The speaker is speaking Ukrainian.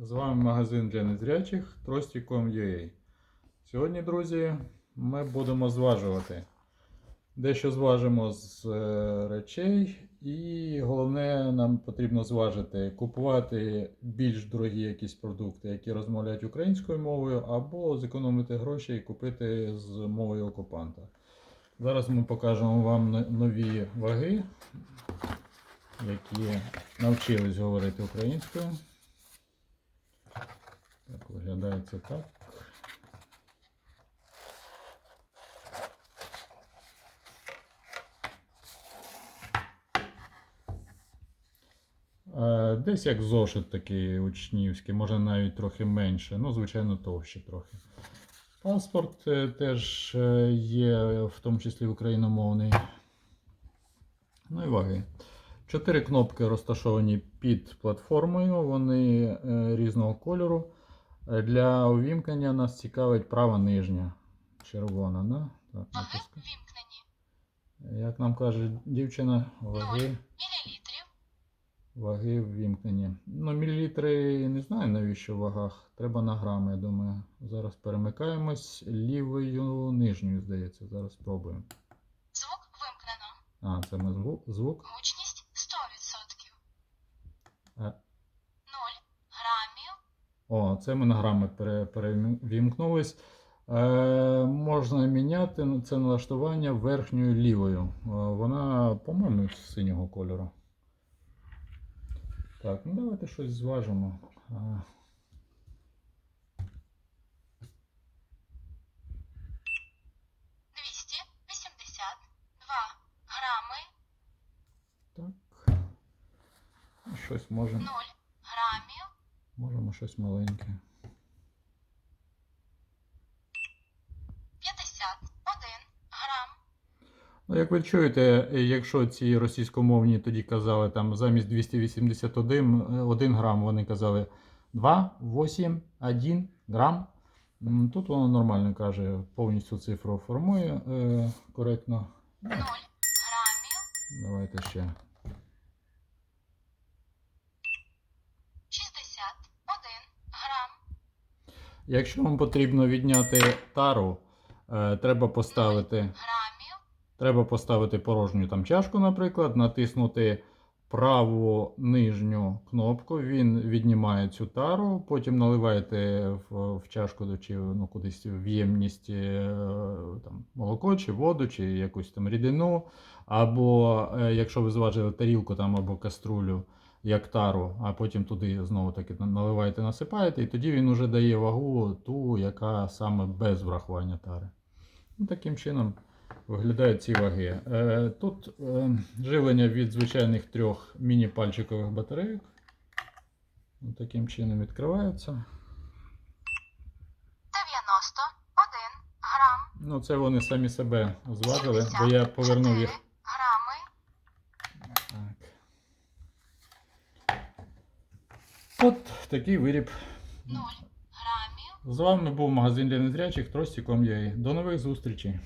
З вами магазин для незрячих Trosті.com.ua Сьогодні, друзі, ми будемо зважувати. Дещо зважимо з е, речей, і головне, нам потрібно зважити, купувати більш дорогі якісь продукти, які розмовляють українською мовою, або зекономити гроші і купити з мовою окупанта. Зараз ми покажемо вам нові ваги, які навчились говорити українською. Виглядає це так. Е, Десь як зошит такий учнівський, може навіть трохи менше, ну, звичайно, товще трохи. Паспорт е, теж е, є, в тому числі україномовний. Ну і ваги. Чотири кнопки розташовані під платформою, вони різного кольору. Е, Для увімкнення нас цікавить права нижня. Червона, да? Так, Ваги натискаю. вімкнені. Як нам каже дівчина, ваги, мілілітрів. ваги ввімкнені. Ну, мілілітри не знаю навіщо в вагах. Треба на грами, я думаю. Зараз перемикаємось лівою нижньою, здається. Зараз спробуємо. Звук вимкнено. А, це ми звук. звук. Гучність 100%. А, 0 грамів. О, це ми на грами перевімкнулись. Е, можна міняти це налаштування верхньою лівою. Е, вона, по-моєму, з синього кольору. Так, ну давайте щось зважимо. Е. Ну, Щось можемо. 0 грамів. Можемо щось маленьке. 51 грам. Ну, як ви чуєте, е, якщо ці російськомовні тоді казали там замість 281 е, 1 грам, вони казали 2, 8, 1 грам. Тут воно нормально каже, повністю цифру формує е, коректно. 0 грамів. Давайте ще. Якщо вам потрібно відняти тару, е, треба поставити. Треба поставити порожню там чашку, наприклад, натиснути праву нижню кнопку, він віднімає цю тару, потім наливаєте в, в чашку чи ну, кудись в ємність е, там, молоко, чи воду, чи якусь там рідину. Або е, якщо ви зважили тарілку там, або каструлю, як тару, а потім туди знову таки наливаєте, насипаєте, і тоді він уже дає вагу ту, яка саме без врахування тари. Ну, таким чином виглядають ці ваги. Е, Тут е, живлення від звичайних трьох міні-пальчикових батарейок. Таким чином відкриваються. 91 грам. Ну, це вони самі себе зважили, бо я повернув їх. 74 Грами. Так. От такий виріб. 0 грамів. З вами був магазин для незрячих Трості.com.ua. До нових зустрічей.